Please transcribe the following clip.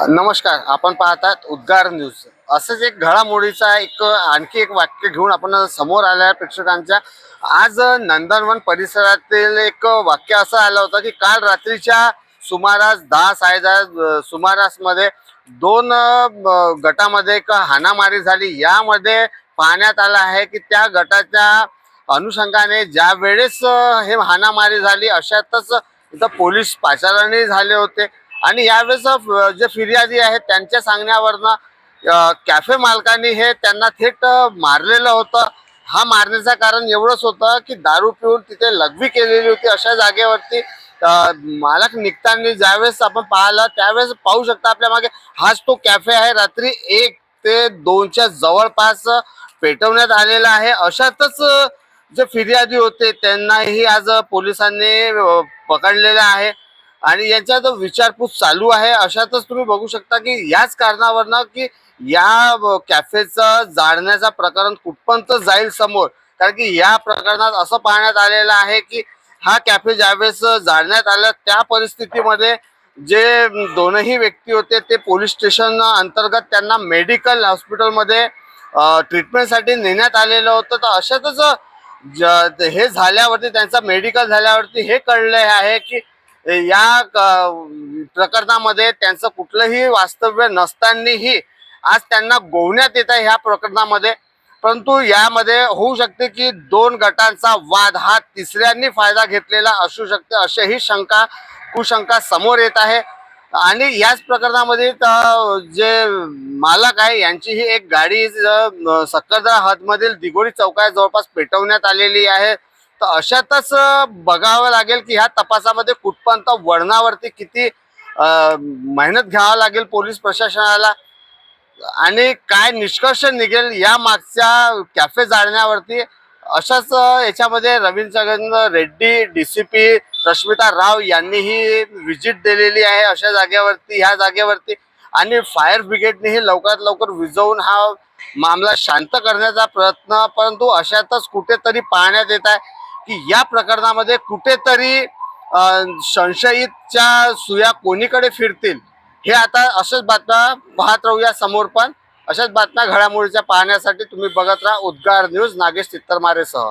नमस्कार आपण पाहतात उद्गार न्यूज. असंच एक घडामोडीचा एक आणखी एक वाक्य घेऊन आपण समोर आलेल्या प्रेक्षकांच्या आज नंदनवन परिसरातील एक वाक्य असं आलं होतं की काल रात्रीच्या सुमारास दहा साडेदहा सुमारासमध्ये दोन गटामध्ये एक हाणामारी झाली. यामध्ये पाहण्यात आलं आहे की त्या गटाच्या अनुषंगाने ज्या वेळेस हे हाणामारी झाली अशातच इथं पोलीस पाचारणी झाले होते. आणि यावेळेस जे फिर्यादी आहेत त्यांच्या सांगण्यावरनं कॅफे मालकांनी हे त्यांना थेट मारलेलं होतं. हा मारण्याचं कारण एवढंच होतं की दारू पिऊन तिथे लघवी केलेली होती. अशा जागेवरती मालक निघताना ज्यावेळेस आपण पाहिलं त्यावेळेस पाहू शकता आपल्या मागे हाच तो कॅफे आहे. रात्री एक ते दोनच्या जवळपास पेटवण्यात आलेला आहे. अशातच जे फिर्यादी होते त्यांनाही आज पोलिसांनी पकडलेलं आहे. आणि यांच्या जो विचारपूस चालू आहे अशातच तुम्ही बघू शकता की याच कारणावरनं की या कॅफेचं जाळण्याचा प्रकरण कुठपर्यंत जाईल समोर. कारण की या प्रकरणात असं पाहण्यात आलेलं आहे की हा कॅफे ज्यावेळेस जाळण्यात आलं त्या परिस्थितीमध्ये जे दोनही व्यक्ती होते ते पोलीस स्टेशन अंतर्गत त्यांना मेडिकल हॉस्पिटलमध्ये ट्रीटमेंटसाठी नेण्यात आलेलं होतं. तर अशातच ज- हे झाल्यावरती त्यांचा मेडिकल झाल्यावरती हे कळलं आहे की या क- प्रकरणामध्ये त्यांचं कुठलंही वास्तव्य नसतानाही आज त्यांना गोवण्यात येत आहे ह्या प्रकरणामध्ये. परंतु यामध्ये होऊ शकते की दोन गटांचा वाद हा तिसऱ्यांनी फायदा घेतलेला असू शकते अशीही शंका कुशंका समोर येत आहे. आणि याच प्रकरणामध्ये जे मालक आहे यांची ही एक गाडी सक्करदरा हदमधील दिगोरी चौकात जवळपास पेटवण्यात आलेली आहे. तर अशातच बघावं लागेल की ह्या तपासामध्ये कुठपर्यंत वळणावरती किती मेहनत घ्यावं लागेल पोलीस प्रशासनाला आणि काय निष्कर्ष निघेल या मागच्या कॅफे जाळण्यावरती. अशाच याच्यामध्ये Ravindra Reddy D C P Rashmita Rao यांनीही व्हिजिट दिलेली आहे अशा जागेवरती ह्या जागेवरती. आणि फायर ब्रिगेडनेही लवकरात लवकर विजवून हा मामला शांत करण्याचा प्रयत्न परंतु अशातच कुठेतरी पाहण्यात येत आहे. की या प्रकरणामध्ये कुठेतरी संशयितच्या सुया कोणीकडे फिरतील हे आता अशाच बातम्या पाहत राहूया समोर पण. अशाच बातम्या घडामोडीच्या पाहण्यासाठी तुम्ही बघत राहा उद्गार न्यूज नागेश चित्तरमारेसह